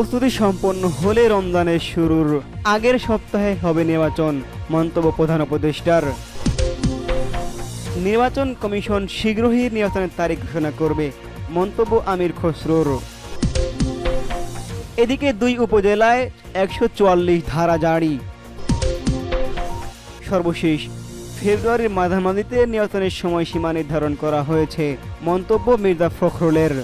প্রস্তুতি সম্পন্ন হলে রমজানের শুরুর আগের সপ্তাহে হবে নির্বাচন, মন্তব্য প্রধান উপদেষ্টার। নির্বাচন কমিশন শীঘ্রই নির্বাচনের তারিখ ঘোষণা করবে, মন্তব্য আমির খসরুর। এদিকে দুই উপজেলায় একশো চুয়াল্লিশ ধারা জারি। সর্বশেষ, ফেব্রুয়ারির মাঝামাঝিতে নির্বাচনের সময়সীমা নির্ধারণ করা হয়েছে, মন্তব্য মির্জা ফখরুলের।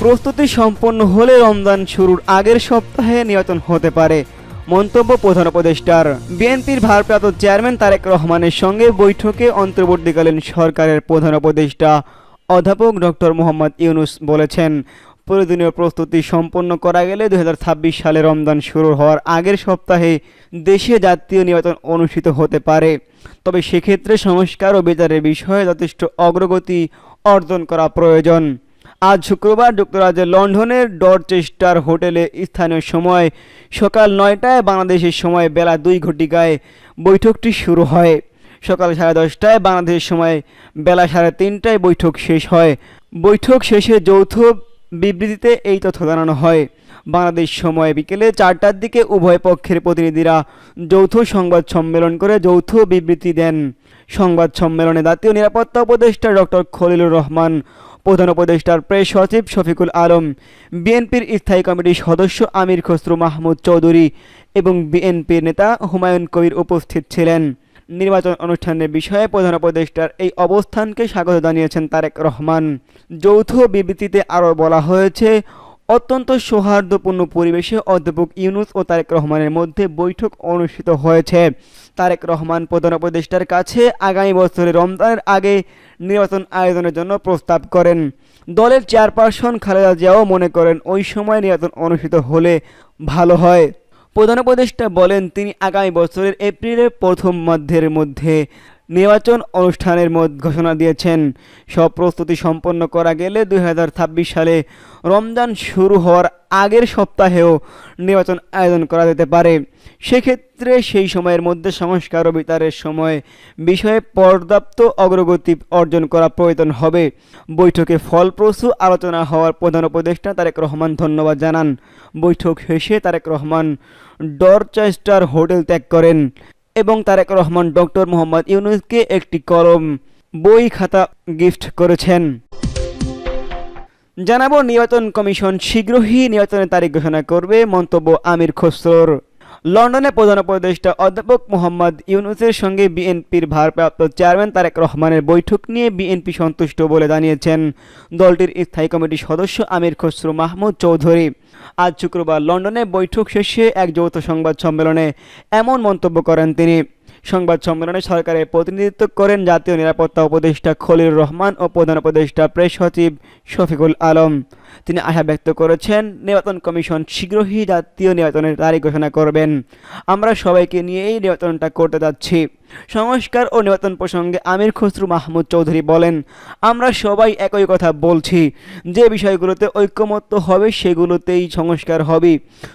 প্রস্তুতি সম্পন্ন হলে রমজান শুরুর আগের সপ্তাহে নির্বাচন হতে পারে। মন্তব্য প্রধান উপদেষ্টার। বিএনপির ভারপ্রাপ্ত চেয়ারম্যান তারেক রহমানের সঙ্গে বৈঠকে অন্তর্বর্তীকালীন সরকারের প্রধান উপদেষ্টা অধ্যাপক ডক্টর মোহাম্মদ ইউনুস বলেছেন, প্রয়োজনীয় প্রস্তুতি সম্পন্ন করা গেলে দু হাজার ছাব্বিশ সালে রমজান শুরু হওয়ার আগের সপ্তাহে দেশে জাতীয় নির্বাচন অনুষ্ঠিত হতে পারে। তবে সেক্ষেত্রে সংস্কার ও বিচারের বিষয়ে যথেষ্ট অগ্রগতি অর্জন করা প্রয়োজন। আজ শুক্রবার যুক্তরাজ্যের লন্ডনের ডরচেস্টার হোটেলে স্থানীয় সময় সকাল নয়টায় বাংলাদেশের সময় বেলা দুই ঘটিকায় বৈঠকটি শুরু হয়। সকাল সাড়ে দশটায় বাংলাদেশের সময় বেলা সাড়ে তিনটায় বৈঠক শেষ হয়। বৈঠক শেষে যৌথ বিবৃতিতে এই তথ্য জানানো হয়। বাংলাদেশ সময় বিকেলে চারটার দিকে উভয় পক্ষের প্রতিনিধিরা যৌথ সংবাদ সম্মেলন করে যৌথ বিবৃতি দেন। সংবাদ সম্মেলনে জাতীয় নিরাপত্তা উপদেষ্টা ডক্টর খলিলুর রহমান প্রধান উপদেষ্টার প্রেস সচিব শফিকুল আলম, বিএনপির স্থায়ী কমিটির সদস্য আমির খসরু মাহমুদ চৌধুরী এবং বিএনপির নেতা হুমায়ুন কবির উপস্থিত ছিলেন। নির্বাচন অনুষ্ঠানের বিষয়ে প্রধান উপদেষ্টার এই অবস্থানকে স্বাগত জানিয়েছেন তারেক রহমান। যৌথ বিবৃতিতে আরও বলা হয়েছে অত্যন্ত সৌহার্দ্যপূর্ণ পরিবেশে অধ্যাপক ইউনুস ও তারেক রহমানের মধ্যে বৈঠক অনুষ্ঠিত হয়েছে। তারেক রহমান প্রধান উপদেষ্টার কাছে আগামী বছরের রমজানের আগে নির্বাচন আয়োজনের জন্য প্রস্তাব করেন। দলের চেয়ারপারসন খালেদা জিয়াও মনে করেন ওই সময় নির্বাচন অনুষ্ঠিত হলে ভালো হয়। প্রধান উপদেষ্টা বলেন, তিনি আগামী বছরের এপ্রিলের প্রথম মধ্যের মধ্যে নির্বাচন অনুষ্ঠানের মধ্যে ঘোষণা দিয়েছেন। সব প্রস্তুতি সম্পন্ন করা গেলে দুই হাজার ছাব্বিশ সালে রমজান শুরু হওয়ার আগের সপ্তাহেও নির্বাচন আয়োজন করা যেতে পারে। সেক্ষেত্রে সেই সময়ের মধ্যে সংস্কার ও বিতারের সময় বিষয়ে পর্যাপ্ত অগ্রগতি অর্জন করা প্রয়োজন হবে। বৈঠকে ফলপ্রসূ আলোচনা হওয়ার প্রধান উপদেষ্টা তারেক রহমান ধন্যবাদ জানান। বৈঠক শেষে তারেক রহমান ডরচেস্টার হোটেল ত্যাগ করেন। এবং তারেক রহমান ডক্টর মোহাম্মদ ইউনুসকে একটি কলম, বই খাতা গিফট করেছেন। জানাব নির্বাচন কমিশন শীঘ্রই নির্বাচনের তারিখ ঘোষণা করবে মন্তব্য আমির খসরুর। লন্ডনে প্রধান উপদেষ্টা অধ্যাপক মোহাম্মদ ইউনুসের সঙ্গে বিএনপির ভারপ্রাপ্ত চেয়ারম্যান তারেক রহমানের বৈঠক নিয়ে বিএনপি সন্তুষ্ট বলে জানিয়েছেন দলটির স্থায়ী কমিটির সদস্য আমির খসরু মাহমুদ চৌধুরী। আজ শুক্রবার লন্ডনে বৈঠক শেষে এক যৌথ সংবাদ সম্মেলনে এমন মন্তব্য করেন তিনি। সংবাদ সম্মেলনে সরকারের প্রতিনিধিত্ব করেন জাতীয় নিরাপত্তা উপদেষ্টা খলিল রহমান ও প্রধান উপদেষ্টা প্রেস সচিব শফিকুল আলম। তিনি আশা ব্যক্ত করেছেন, নির্বাচন কমিশন শীঘ্রই জাতীয় নির্বাচনের তারিখ ঘোষণা করবেন। আমরা সবাইকে নিয়ে এই নির্বাচনটা করতে যাচ্ছি। সংস্কার ও নির্বাচন প্রসঙ্গে আমির খসরু মাহমুদ চৌধুরী বলেন, আমরা সবাই একই কথা বলছি। যে বিষয়গুলোতে ঐক্যমত্য হবে, সেগুলোতেই সংস্কার হবে।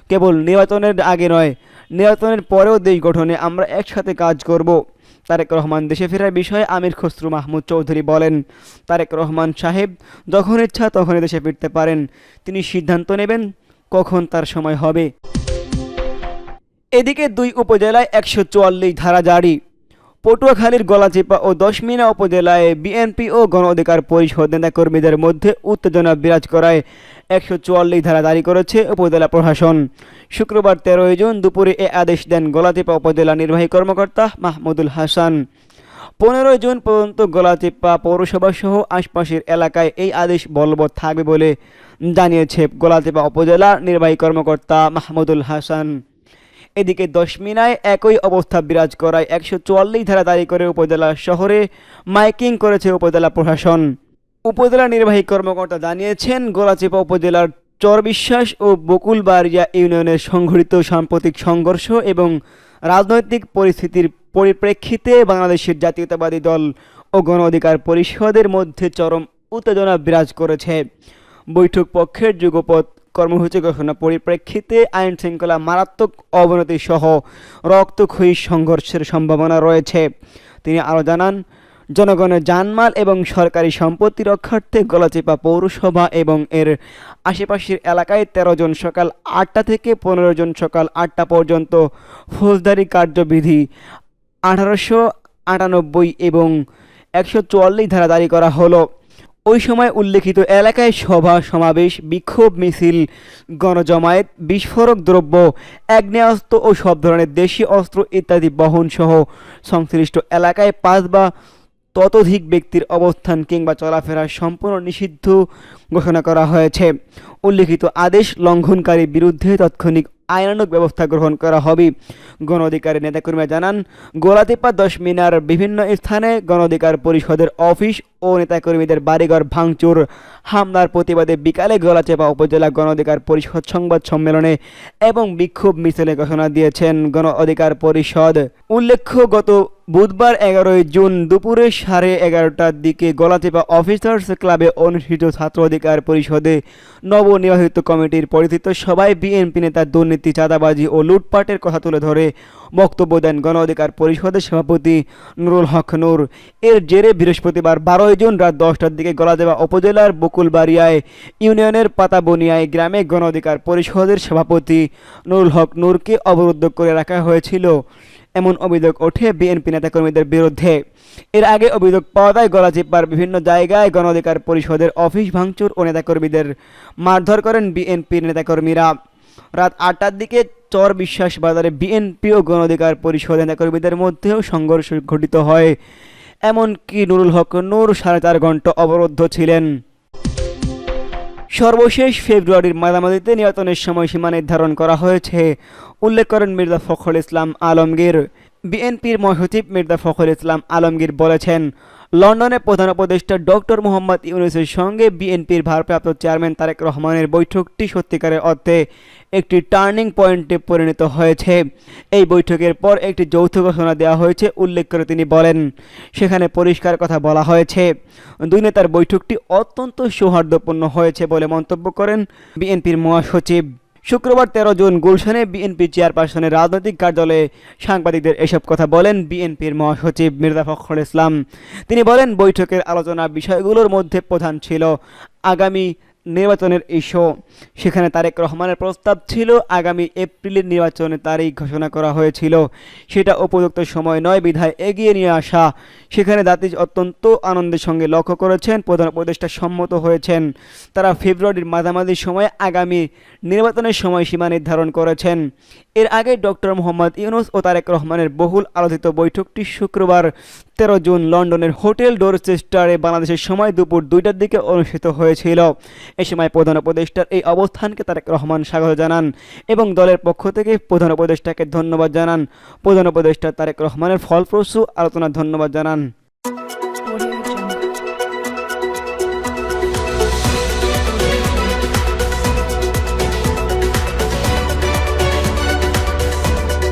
কেবল নির্বাচনের আগে নয় নির্বাচনের পরেও দেশ গঠনে আমরা একসাথে কাজ করব। তারেক রহমান দেশে ফেরার বিষয়ে আমির খসরু মাহমুদ চৌধুরী বলেন, তারেক রহমান সাহেব যখন ইচ্ছা তখনই দেশে ফিরতে পারেন। তিনি সিদ্ধান্ত নেবেন কখন তার সময় হবে। এদিকে দুই উপজেলায় একশো চুয়াল্লিশ ধারা জারি। পটুয়াখালীর গলাচিপা ও দশমিনা উপজেলায় বিএনপি ও গণ অধিকার পরিষদ নেতাকর্মীদের মধ্যে উত্তেজনা বিরাজ করায় একশো চুয়াল্লিশ ধারা জারি করেছে উপজেলা প্রশাসন। শুক্রবার তেরোই জুন দুপুরে এ আদেশ দেন গলাচিপা উপজেলা নির্বাহী কর্মকর্তা মাহমুদুল হাসান। পনেরোই জুন পর্যন্ত গলাচিপা পৌরসভা সহ আশপাশের এলাকায় এই আদেশ বলবৎ থাকবে বলে জানিয়েছে গলাচিপা উপজেলা নির্বাহী কর্মকর্তা মাহমুদুল হাসান। এদিকে দশমিনায় একই অবস্থা বিরাজ করায় একশো চুয়াল্লিশ ধারা জারি করে উপজেলা শহরে মাইকিং করেছে উপজেলা প্রশাসন। উপজেলা নির্বাহী কর্মকর্তা জানিয়েছেন, গোলাচিপা উপজেলার চরবিশ্বাস ও বকুলবাড়িয়া ইউনিয়নের সংঘটিত সাম্প্রতিক সংঘর্ষ এবং রাজনৈতিক পরিস্থিতির পরিপ্রেক্ষিতে বাংলাদেশের জাতীয়তাবাদী দল ও গণ অধিকার পরিষদের মধ্যে চরম উত্তেজনা বিরাজ করেছে। বৈঠক পক্ষের যুগপথ কর্মসূচি ঘোষণা। পরিপ্রেক্ষিতে আইন শৃঙ্খলা মারাত্মক অবনতি সহ রক্তক্ষয়ী সংঘর্ষের সম্ভাবনা রয়েছে। তিনি আরও জানান, জনগণের জানমাল এবং সরকারি সম্পত্তি রক্ষার্থে গলাচিপা পৌরসভা এবং এর আশেপাশের এলাকায় তেরো জন সকাল আটটা থেকে পনেরো জন সকাল আটটা পর্যন্ত ফৌজদারি কার্যবিধি আঠারোশো আটানব্বই এবং একশো চুয়াল্লিশ ধারা জারি করা হলো। ওই সময় উল্লেখিত এলাকায় সভা, সমাবেশ, বিক্ষোভ, মিছিল, গণজমায়েত, বিস্ফোরক দ্রব্য, আগ্নেয়াস্ত্র ও সব ধরনের দেশি অস্ত্র ইত্যাদি বহনসহ সংশ্লিষ্ট এলাকায় পাঁচ বা ততোধিক ব্যক্তির অবস্থান কিংবা চলাফেরা সম্পূর্ণ নিষিদ্ধ ঘোষণা করা হয়েছে। উল্লেখিত আদেশ লঙ্ঘনকারীর বিরুদ্ধে তাৎক্ষণিক আইনানুগ ব্যবস্থা গ্রহণ করা হবে। গণ অধিকারের নেতাকর্মীরা জানান গোলাতিপা দশ মিনার বিভিন্ন স্থানে গণ অধিকার পরিষদের অফিস ও নেতাকর্মীদের বাড়িঘর ভাঙচুর। হামলার প্রতিবাদে বিকালে গোলাচেপা উপজেলা গণ অধিকার পরিষদ সংবাদ সম্মেলনে এবং বিক্ষোভ মিছিলে ঘোষণা দিয়েছেন গণ অধিকার পরিষদ। উল্লেখ্য, গত বুধবার এগারোই জুন দুপুরে সাড়ে এগারোটার দিকে গলাচিপা অফিসার্স ক্লাবে অনুষ্ঠিত ছাত্র অধিকার পরিষদে নবনির্বাচিত কমিটির পরিচিত সবাই বিএনপি নেতা, দুর্নীতি, চাঁদাবাজি ও লুটপাটের কথা তুলে ধরে বক্তব্য দেন গণ অধিকার পরিষদের সভাপতি নুরুল হক নূর। এর জেরে বৃহস্পতিবার বারোই জুন রাত দশটার দিকে গলাদেবা উপজেলার বকুলবাড়িয়ায় ইউনিয়নের পাতাবনিয়ায় গ্রামে গণ অধিকার পরিষদের সভাপতি নুরুল হক নূরকে অবরুদ্ধ করে রাখা হয়েছিল। এমন অভিযোগ ওঠে বিএনপি নেতাকর্মীদের বিরুদ্ধে। এর আগে অভিযোগ পাওয়া যায় গলাচিপার বিভিন্ন জায়গায় গণ অধিকার পরিষদের অফিস ভাঙচুর ও নেতাকর্মীদের মারধর করেন বিএনপির নেতাকর্মীরা। রাত আটটার দিকে চর বিশ্বাস বাজারে বিএনপি ও গণ অধিকার পরিষদ নেতাকর্মীদের মধ্যেও সংঘর্ষ ঘটিত হয়। এমনকি নুরুল হক নূর সাড়ে চার ঘণ্টা অবরুদ্ধ ছিলেন। সর্বশেষ ফেব্রুয়ারির মাঝামাঝিতে নির্বাচনের সময়সীমা নির্ধারণ করা হয়েছে। উল্লেখ করেন মির্জা ফখরুল ইসলাম আলমগীর। বিএনপির মহাসচিব মির্জা ফখরুল ইসলাম আলমগীর বলেছেন লন্ডনে প্রধান উপদেষ্টা ডক্টর মোহাম্মদ ইউনুসের সঙ্গে বিএনপির ভারপ্রাপ্ত চেয়ারম্যান তারেক রহমানের বৈঠকটি সত্যিকারের অর্থে একটি টার্নিং পয়েন্টে পরিণত হয়েছে। এই বৈঠকের পর একটি যৌথ ঘোষণা দেওয়া হয়েছে, উল্লেখ করে তিনি বলেন, সেখানে পরিষ্কার কথা বলা হয়েছে। দুই নেতার বৈঠকটি অত্যন্ত সৌহার্দ্যপূর্ণ হয়েছে বলে মন্তব্য করেন বিএনপির মহাসচিব। শুক্রবার তেরো জুন গুলশানে বিএনপি চেয়ারপারসনের রাজনৈতিক কার্যালয়ে সাংবাদিকদের এসব কথা বলেন বিএনপির মহাসচিব মির্জা ফখরুল ইসলাম। তিনি বলেন, বৈঠকের আলোচনা বিষয়গুলোর মধ্যে প্রধান ছিল আগামী নির্বাচনের ইস্যু সেখানে তারেক রহমানের প্রস্তাব ছিল, আগামী এপ্রিলের নির্বাচনের তারিখ ঘোষণা করা হয়েছিল। সেটা উপযুক্ত সময় নয়, বিধায় এগিয়ে নিয়ে আসা। সেখানে দাতিজ অত্যন্ত আনন্দের সঙ্গে লক্ষ্য করেছেন, প্রধান উপদেষ্টা সম্মত হয়েছেন। তারা ফেব্রুয়ারির মাঝামাঝি সময়ে আগামী নির্বাচনের সময়সীমা নির্ধারণ করেছেন। এর আগে ডক্টর মোহাম্মদ ইউনুস ও তারেক রহমানের বহুল আলোচিত বৈঠকটি শুক্রবার তেরো জুন লন্ডনের হোটেল ডোরচেস্টারে বাংলাদেশের সময় দুপুর দুইটার দিকে অনুষ্ঠিত হয়েছিল। এ সময় প্রধান উপদেষ্টার এই অবস্থানকে তারেক রহমান স্বাগত জানান এবং দলের পক্ষ থেকে প্রধান উপদেষ্টাকে ধন্যবাদ জানান। প্রধান উপদেষ্টা তারেক রহমানের ফলপ্রসূ আলোচনার ধন্যবাদ জানান।